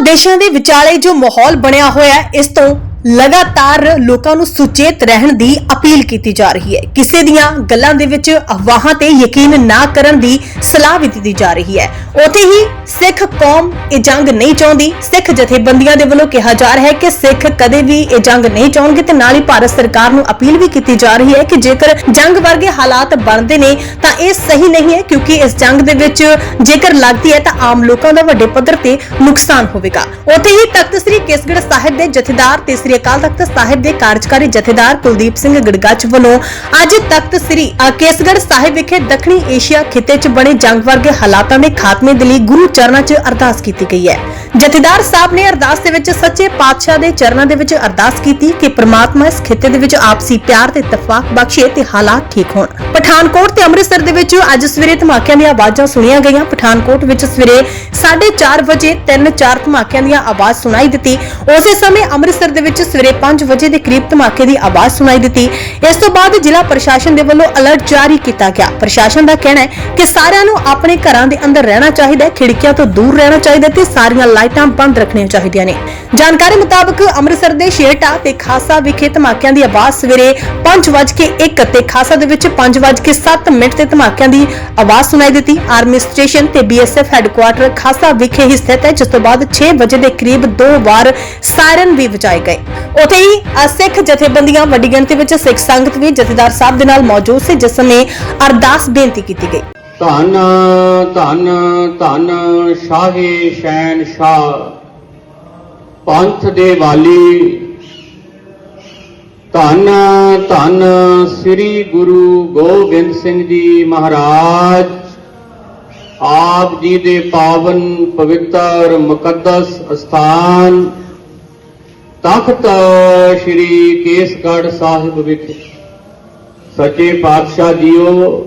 ਦੇਸ਼ਾਂ ਦੇ ਵਿਚਾਲੇ ਜੋ ਮਾਹੌਲ ਬਣਿਆ ਹੋਇਆ ਹੈ ਇਸ ਤੋਂ ਲਗਾਤਾਰ ਲੋਕਾਂ ਨੂੰ ਸੁਚੇਤ ਰਹਿਣ ਦੀ ਅਪੀਲ ਕੀਤੀ ਜਾ ਰਹੀ ਹੈ। ਕਿਸੇ ਦੀਆਂ ਗੱਲਾਂ ਦੇ ਵਿੱਚ ਅਫਵਾਹਾਂ ਤੇ ਯਕੀਨ ਨਾ ਕਰਨ ਦੀ ਸਲਾਹ ਵੀ ਦਿੱਤੀ ਜਾ ਰਹੀ ਹੈ। ਉੱਥੇ ਹੀ ਸਿੱਖ ਕੌਮ ਇਹ ਜੰਗ ਨਹੀਂ ਚਾਹੁੰਦੀ। ਸਿੱਖ ਜਥੇਬੰਦੀਆਂ ਦੇ ਵੱਲੋਂ ਕਿਹਾ ਜਾ ਰਿਹਾ ਹੈ ਕਿ ਸਿੱਖ ਕਦੇ ਵੀ ਇਹ ਜੰਗ ਨਹੀਂ ਚਾਹੁੰਦੇ ਤੇ ਨਾਲ ਹੀ ਭਾਰਤ ਸਰਕਾਰ ਨੂੰ ਅਪੀਲ ਵੀ ਕੀਤੀ ਜਾ ਰਹੀ ਹੈ ਕਿ ਜੇਕਰ ਜੰਗ ਵਰਗੇ ਹਾਲਾਤ ਬਣਦੇ ਨੇ ਤਾਂ ਇਹ ਸਹੀ ਨਹੀਂ ਹੈ ਕਿਉਂਕਿ ਇਸ ਜੰਗ ਦੇ ਵਿੱਚ ਜੇਕਰ ਲੱਗਦੀ ਹੈ ਤਾਂ ਆਮ ਲੋਕਾਂ ਦਾ ਵੱਡੇ ਪੱਧਰ ਤੇ ਨੁਕਸਾਨ ਹੋਵੇਗਾ। ਉੱਥੇ ਹੀ ਤਖਤ ਸ੍ਰੀ ਕੇਸਗੜ੍ਹ ਸਾਹਿਬ ਦੇ ਜਥੇਦਾਰ ਤੇ ਸ੍ਰੀ ਅਕਾਲ ਤਖਤ ਸਾਹਿਬ ਦੇ ਕਾਰਜਕਾਰੀ ਜਥੇਦਾਰ ਕੁਲਦੀਪ ਸਿੰਘ ਗੜਗੱਚ ਵੱਲੋਂ ਅੱਜ ਤਖਤ ਸ੍ਰੀ ਅ, ਸਾਹਿਬ ਵਿਖੇ ਦੱਖਣੀ ਏਸ਼ੀਆ ਖਿੱਤੇ 'ਚ ਬਣੇ ਜੰਗ ਵਰਗੇ ਹਾਲਾਤਾਂ ਦੇ ਖਾਤਮੇ ਦੇ ਲਈ ਗੁਰੂ ਚਰਨਾਂ 'ਚ ਅਰਦਾਸ ਕੀਤੀ ਗਈ ਹੈ। ਜਥੇਦਾਰ ਸਾਹਿਬ ਨੇ ਅਰਦਾਸ ਦੇ ਵਿੱਚ ਸੱਚੇ ਪਾਤਸ਼ਾਹ ਦੇ ਚਰਨਾਂ ਦੇ ਵਿੱਚ ਅਰਦਾਸ ਕੀਤੀ ਕਿ ਪ੍ਰਮਾਤਮਾ ਇਸ ਖਿੱਤੇ ਦੇ ਵਿੱਚ ਆਪਸੀ ਪਿਆਰ ਤੇ ਇਤਫਾਕ ਬਖਸ਼ੇ ਤੇ ਹਾਲਾਤ ਠੀਕ ਹੋਣ। ਪਠਾਨਕੋਟ ਤੇ ਅੰਮ੍ਰਿਤਸਰ ਦੇ ਵਿੱਚ ਅੱਜ ਸਵੇਰੇ ਧਮਾਕਿਆਂ ਦੀਆਂ ਆਵਾਜ਼ਾਂ ਸੁਣੀਆਂ ਗਈਆਂ। ਪਠਾਨਕੋਟ ਵਿੱਚ ਸਵੇਰੇ 4:30 ਵਜੇ ਤਿੰਨ ਚਾਰ ਧਮਾਕਿਆਂ ਦੀਆਂ ਆਵਾਜ਼ ਸੁਣਾਈ ਦਿੱਤੀ। ਉਸੇ ਸਮੇਂ ਅੰਮ੍ਰਿਤਸਰ ਦੇ ਵਿੱਚ ਸਵੇਰੇ 5 ਵਜੇ ਦੇ ਕਰੀਬ ਧਮਾਕੇ ਦੀ ਆਵਾਜ਼ ਸੁਣਾਈ ਦਿੱਤੀ। ਇਸ ਤੋਂ ਬਾਅਦ ਜ਼ਿਲ੍ਹਾ ਪ੍ਰਸ਼ਾਸਨ ਦੇ ਵੱਲੋਂ ਅਲਰਟ ਜਾਰੀ ਕੀਤਾ ਗਿਆ। ਪ੍ਰਸ਼ਾਸਨ ਦਾ ਕਹਿਣਾ ਹੈ ਕਿ ਸਾਰਿਆਂ ਨੂੰ ਆਪਣੇ ਘਰਾਂ ਦੇ ਅੰਦਰ ਰਹਿਣਾ ਚਾਹੀਦਾ ਹੈ, ਖਿੜਕੀਆਂ ਤੋਂ ਦੂਰ ਰਹਿਣਾ ਚਾਹੀਦਾ ਹੈ ਤੇ ਸਾਰੀਆਂ ਲਾਈਟਾਂ ਬੰਦ ਰੱਖਣੀਆਂ ਚਾਹੀਦੀਆਂ ਨੇ। ਜਾਣਕਾਰੀ ਮੁਤਾਬਕ ਅੰਮ੍ਰਿਤਸਰ ਦੇ ਸ਼ੇਰਟਾ ਤੇ ਖਾਸਾ ਵਿਖੇ ਧਮਾਕਿਆਂ ਦੀ ਆਵਾਜ਼ ਸਵੇਰੇ 5:01 ਤੇ ਖਾਸਾ ਦੇ ਵਿੱਚ 5:07 ਮਿੰਟ ਤੇ ਧਮਾਕਿਆਂ ਦੀ ਆਵਾਜ਼ ਸੁਣਾਈ ਦਿੱਤੀ। ਆਰਮੀ ਸਟੇਸ਼ਨ ਤੇ ਬੀਐਸਐਫ ਹੈੱਡਕੁਆਰਟਰ ਖਾਸਾ ਵਿਖੇ ਹੀ ਸਥਿਤ ਹੈ, ਜਿਸ ਤੋਂ ਬਾਅਦ 6 ਵਜੇ ਦੇ ਕਰੀਬ ਦੋ ਵਾਰ ਸਾਇਰਨ ਵੀ ਵਜਾਏ ਗਏ। ਉਥੇ ਹੀ ਸਿੱਖ ਜਥੇਬੰਦੀਆਂ ਵੱਡੀ ਗਿਣਤੀ ਵਿੱਚ ਸਿੱਖ ਸੰਗਤ ਵੀ ਜਥੇਦਾਰ ਸਾਹਿਬ ਦੇ ਨਾਲ ਮੌਜੂਦ ਸੀ, ਜਿਸ ਸਮੇਂ ਅਰਦਾਸ ਬੇਨਤੀ ਕੀਤੀ ਗਈ। ਧੰਨ ਧੰਨ ਧੰਨ ਸ਼ਾਹੇ ਸ਼ੈਨ ਸ਼ਾਹ ਪੰਥ ਦੇ ਵਾਲੀ। ਧੰਨ ਧੰਨ ਸ੍ਰੀ ਗੁਰੂ ਗੋਬਿੰਦ ਸਿੰਘ ਜੀ ਮਹਾਰਾਜ। ਆਪ ਜੀ ਦੇ ਪਾਵਨ ਪਵਿੱਤਰ ਮੁਕੱਦਸ ਅਸਥਾਨ। ਤਖਤ ਸ੍ਰੀ ਕੇਸਗੜ੍ਹ ਸਾਹਿਬ ਵਿਖੇ। ਸੱਚੇ ਪਾਤਸ਼ਾਹ ਜੀਓ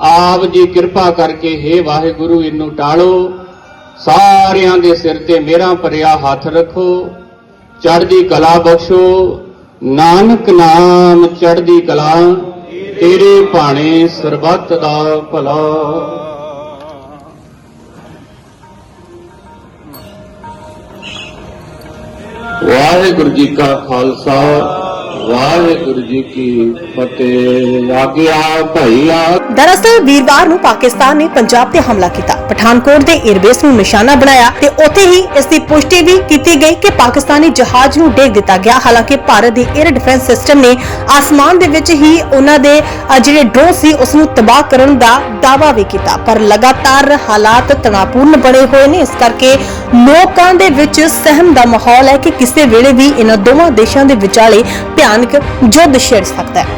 ਆਪ ਜੀ ਕਿਰਪਾ ਕਰਕੇ हे ਵਾਹਿਗੁਰੂ, ਇਹਨੂੰ ਟਾਲੋ। ਸਾਰਿਆਂ ਦੇ ਸਿਰ ਤੇ ਮੇਰਾ ਭਰਿਆ ਹੱਥ ਰੱਖੋ। ਚੜ੍ਹਦੀ ਕਲਾ ਬਖਸ਼ੋ। ਨਾਨਕ ਨਾਮ ਚੜ੍ਹਦੀ ਕਲਾ, ਤੇਰੇ ਭਾਣੇ ਸਰਬੱਤ ਦਾ ਭਲਾ। ਵਾਹਿਗੁਰੂ ਜੀ ਕਾ ਖਾਲਸਾ, ਵਾਹਿਗੁਰੂ ਜੀ ਕੀ ਫਤਿਹ। ਆਗਿਆ ਭਈਆ ਦਰਅਸਲ ਵੀਰਵਾਰ ਨੂੰ ਪਾਕਿਸਤਾਨ ਨੇ ਪੰਜਾਬ ਤੇ ਹਮਲਾ ਕੀਤਾ। ਪਠਾਨਕੋਟ ਦੇ 에ਅਰਬੇਸ ਨੂੰ ਨਿਸ਼ਾਨਾ ਬਣਾਇਆ ਤੇ ਉੱਥੇ ਹੀ ਇਸ ਦੀ ਪੁਸ਼ਟੀ ਵੀ ਕੀਤੀ ਗਈ ਕਿ ਪਾਕਿਸਤਾਨੀ ਜਹਾਜ਼ ਨੂੰ ਡੇਗ ਦਿੱਤਾ ਗਿਆ। ਹਾਲਾਂਕਿ ਭਾਰਤ ਦੇ 에ਅਰ ਡਿਫੈਂਸ ਸਿਸਟਮ ਨੇ ਆਸਮਾਨ ਦੇ ਵਿੱਚ ਹੀ ਉਹਨਾਂ ਦੇ ਜਿਹੜੇ ਡਰੋਨ ਸੀ ਉਸ ਨੂੰ ਤਬਾਹ ਕਰਨ ਦਾ ਦਾਅਵਾ ਵੀ ਕੀਤਾ। ਪਰ ਲਗਾਤਾਰ ਹਾਲਾਤ ਤਣਾਪੂਰਨ ਬਣੇ ਹੋਏ ਨੇ। ਇਸ ਕਰਕੇ ਲੋਕਾਂ ਦੇ ਵਿੱਚ ਸਹਿਮ ਦਾ ਮਾਹੌਲ ਹੈ ਕਿ ਕਿਸੇ ਵੇਲੇ ਵੀ ਇਹਨਾਂ ਦੋਵਾਂ ਦੇਸ਼ਾਂ ਦੇ ਵਿਚਾਲੇ ਭਿਆਨਕ ਯੁੱਧ ਛਿੜ ਸਕਦਾ ਹੈ।